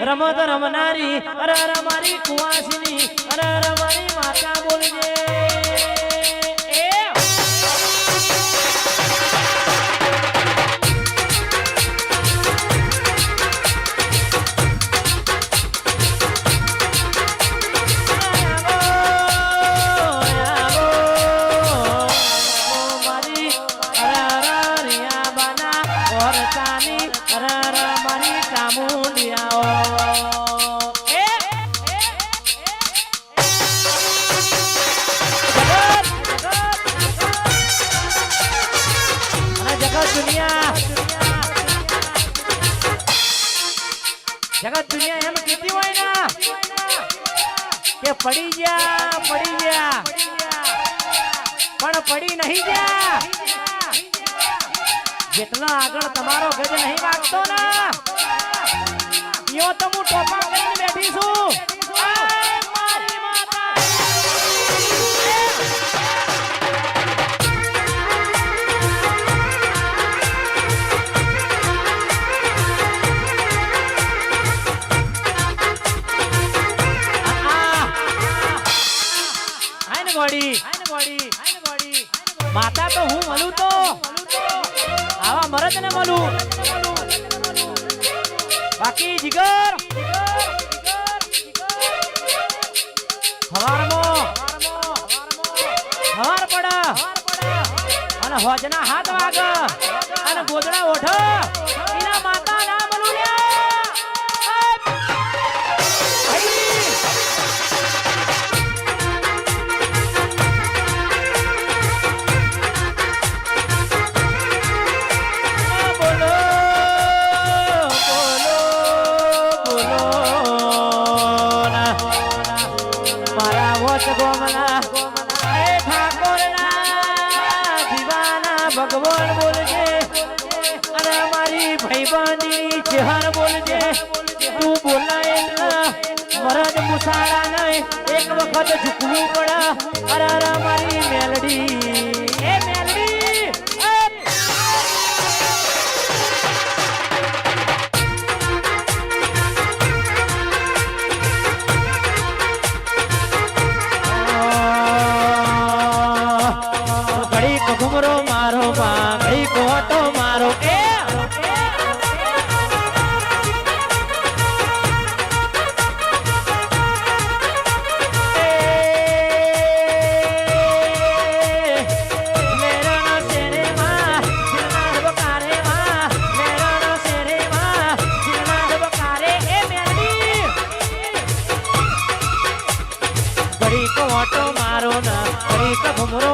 રમત રમનારી અરે મારી કુવાસીની અરે મારી માતા બોલજે. જગત દુનિયા એમ કીધી હોય ને કે પડી ગયા પડી ગયા. પણ પડી નહીં ગયા. જેટલા આગળ તમારો ગજ નહીં વાગતો ને યો તો હું ટોપા કરીને બેઠી આવા મરદ ને મળું. બાકી જીગર. હવારમાં. હવાર પડ. અને હોજના હાથ વાગ. અને ગોદડા ઓઠ ચહેર બોલજે તું બોલાય એટલે મરદ મુસારા નહીં, એક વખત ઝૂકવું પડા. અરે મારી મેલડી. ના ઘડીક ઘુમરો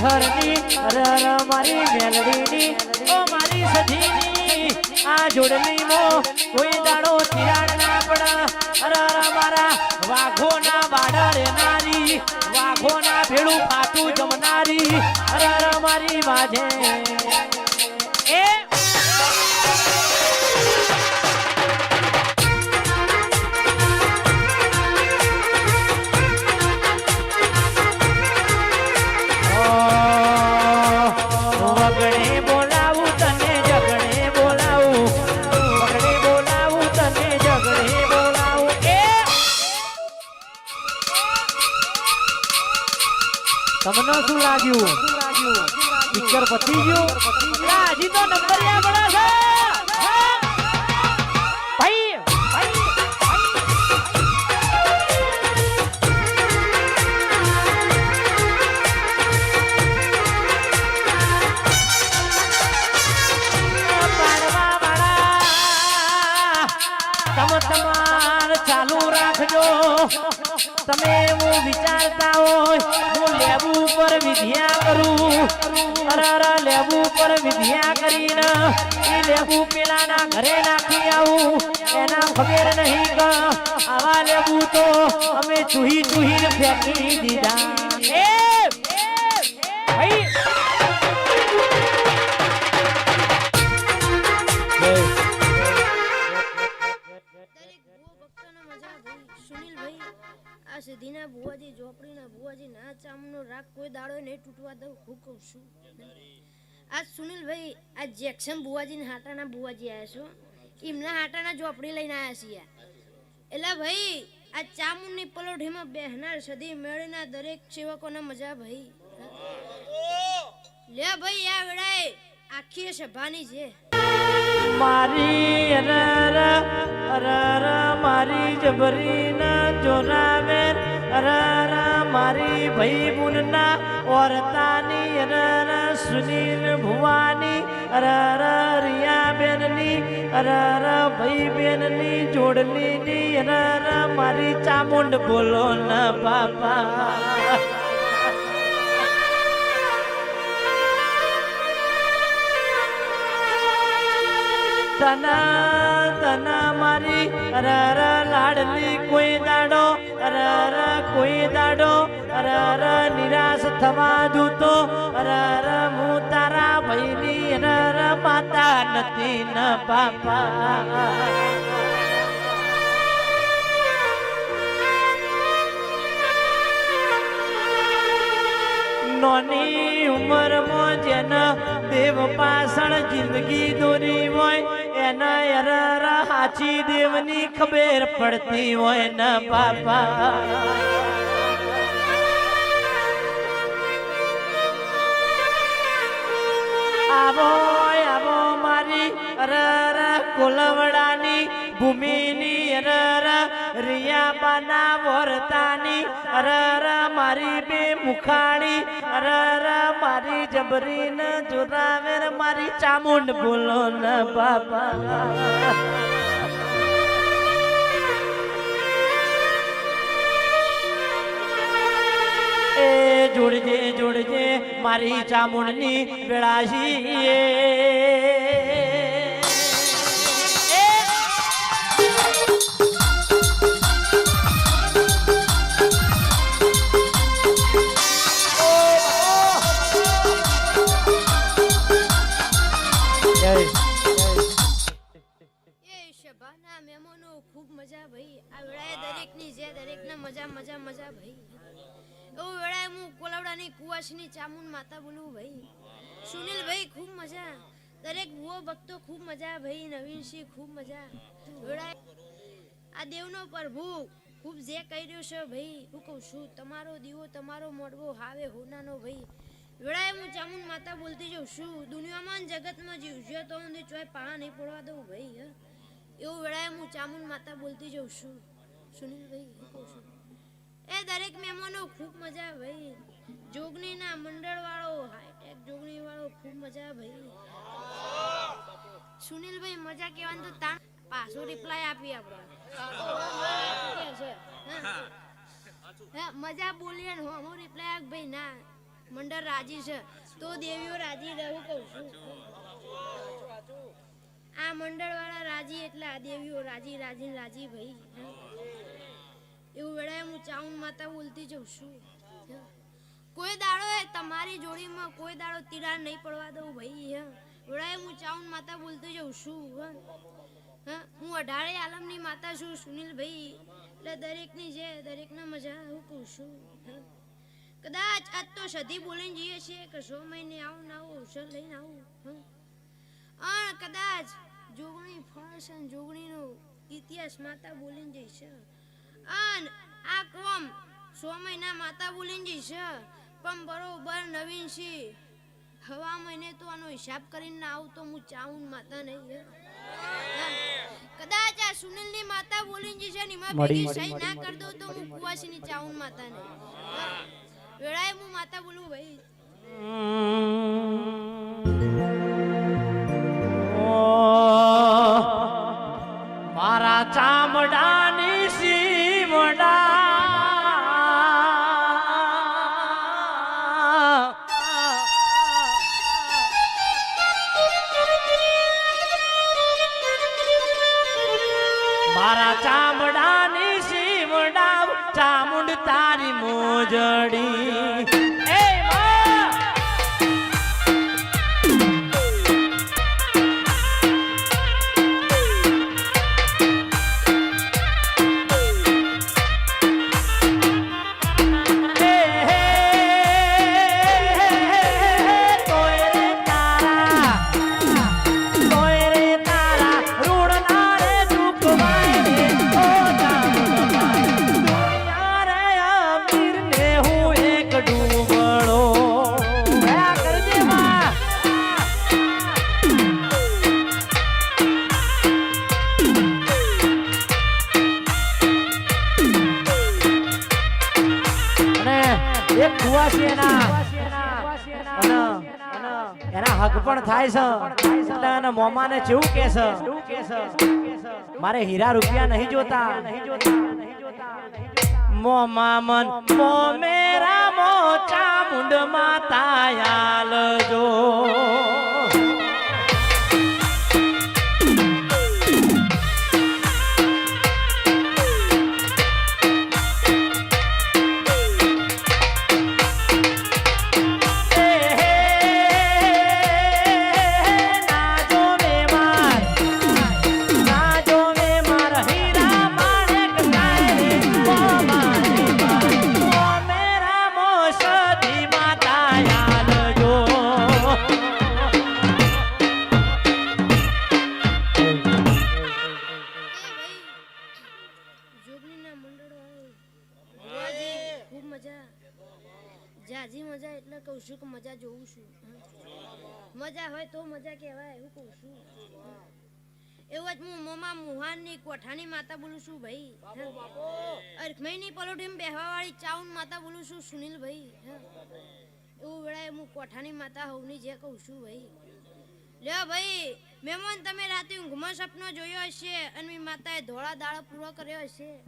શેહરની રર મારી મેલડીની, ઓ મારી સધીની, આ જોડની મો, કોઈ દાડો તિરાડ ના પડ. અરે અરે મારા વાઘો ના બાડર નારી વાઘો ના ભેળું ફાટું જમનારી અરે અરે મારી વાજે. એ તમને શું લાગ્યું? પિક્ચર પતી ગયું? હજી તો નંબર છે. ભાઈ કામ તમાર ચાલુ રાખજો. તમે એવું વિચારતા હોય, હું લેબુ પર વિદ્યા કરું. અરે અરે, લેબુ પર વિદ્યા કરીને એ લેબુ પેલાના ઘરે નાખી આવું. એના ખબર નહીં ક, આવા લેબુ તો અમે ચૂહી ચૂહીને ફેંકી દીધા. એ સિદ્ધિના ભુવાજી ઝોપડીના ભુવાજી, ના ચામનો રાગ કોઈ દાડો નહીં તૂટવા દઉં, હું કહું છું. સુનિલભાઈ, આ જેક્શન ભુવાજીને હાટાના ભુવાજી આવ્યા છો એમના હાટાના ઝોપડી લઈને આવ્યા છીએ એટલે ભાઈ, આ ચામુંડની પલોઢીમાં બેહનાર સદી મેળીના દરેક સેવકોને મજા ભાઈ. લે ભાઈ, આ વેળાએ આખી સભાની છે મારી મારી જબરી ના જોરાવે રર મારી ભાઈ બુનના ઓરતાની રર સુનીલ ભુવાની રર રિયા બેનની રર ભાઈ બેનની જોડલીની રર મારી ચામુંડ બોલો ના બાપા. તના તના મારી રર લાડલી કોઈ દાડો રર કોઈ દાડો રર નિરાશ થવા દૂતો રર હું તારા ભાઈની રર માતા નથી ન બાપા નોની ઉંમરમાં જેના દેવ પાછળ જિંદગી દોરી હોય એરર હાચી દેવની ખબર પડતી હોય ન બાપા. આવો આવો મારી અરરા કોલવડાની ભૂમિની રિયાબાના વરતાની અરર મારી બે મુખાડી અરર મારી જબરીન જોરાવેર મારી ચામુંડ બોલો ન બાપા. જોડજે જોડજે મારી ચામુંડની વેળાશી મજા ભાઈ. આ મજા દરેક ભૂવો ભક્તો ખૂબ મજા ભાઈ નવીનસિંહ ખૂબ મજા. આ દેવનો પ્રભુ ખૂબ જે કર્યો છે ભાઈ, હું કહું છું, તમારો દીવો, તમારો મોડવો હાવે હોનાનો ભાઈ. વેળાએ હું ચામુંડ માતા બોલતી જાઉં છું દુનિયામાં જગતમાં જીવજો તો હું ચોય પાણા નહીં પડવા દઉં ભાઈ હા? એવું વેળાએ હું ચામુંડ માતા બોલતી જાઉં છું સુનિલભાઈ કહું છું. એ દરેક મહેમાનો ખૂબ મજા ભાઈ. જોગણીના મંડળ વાળો હાઈટેક જોગની વાળો ખૂબ મજા ભાઈ. સુનિલભાઈ મજા કહેવાનું તો તાણ. પાછો રિપ્લાય આપી આપણે. હા. હા, મજા બોલીએ ને હું રિપ્લાય આપ ભાઈ ના. મંડળ રાજી છે. તો દેવીઓ રાજી રહેવું કહું છું. આ મંડળ વાળા રાજી એટલે આ દેવીઓ રાજી રાજી રાજી ભાઈ. એવું વેળાએ હું ચાઉન માતા બોલતી જઉં છું. કોઈ દાડો તમારી જોડીમાં કોઈ દાડો તિરાડ નહીં પડવા દઉં ભાઈ હા. વેળાએ હું ચાઉન માતા બોલતી જઉં છું. હા. હા. હું અઢારે આલમની માતા છું સુનિલભાઈ. એટલે દરેકની જે દરેકને મજા હું કહું છું હા. કદાચ આજ તો સધી બોલીને જઈએ છીએ કે સો મહિને આવું ના આવું અવસર લઈને આવું હા? અણ કદાચ જોગણી ફળસન જોગણીનો ઇતિહાસ માતા બોલીને જઈશે અન આ કોમ સો મહિના માતા બોલીને જઈશે પણ બરોબર નવીન છે હવા મહિને તો આનો હિસાબ કરીને ના આવું તો હું ચાઉન માતા નહીં. કદાચ આ સુનિલની માતા બોલીને જઈશે ને એમાં ના કર દઉં તો હું કુવાસીની ચાઉન માતા નહીં હા. બોલવું ભાઈ મારા ચામડાની સીમડા મારા ચામડાની સીમડા ચામુંડ તારી મોજડી હક પણ થાય છે. મોમાને કેવું કે મારે હીરા રૂપિયા નહીં જોતા. મોમા મન મો મેરા મો ચામુંડ માતા મજા હોય તો મજા કહેવાય એવું કહું છું. એવું જ હું મોમા મુહાનની કોઠાની માતા બોલું છું ભાઈ. અરખમઈની પલોઠીમાં બેહવા વાળી ચાઉન માતા બોલું છું સુનિલ ભાઈ. એવું વેળાએ હું કોઠાની માતા હોવની જે કહું છું ભાઈ. લ્યો ભાઈ મહેમાન તમે રાતે ઊંઘમાં સપનો જોયો હશે અને માતાએ ધોળા દાળો પૂરો કર્યો હશે.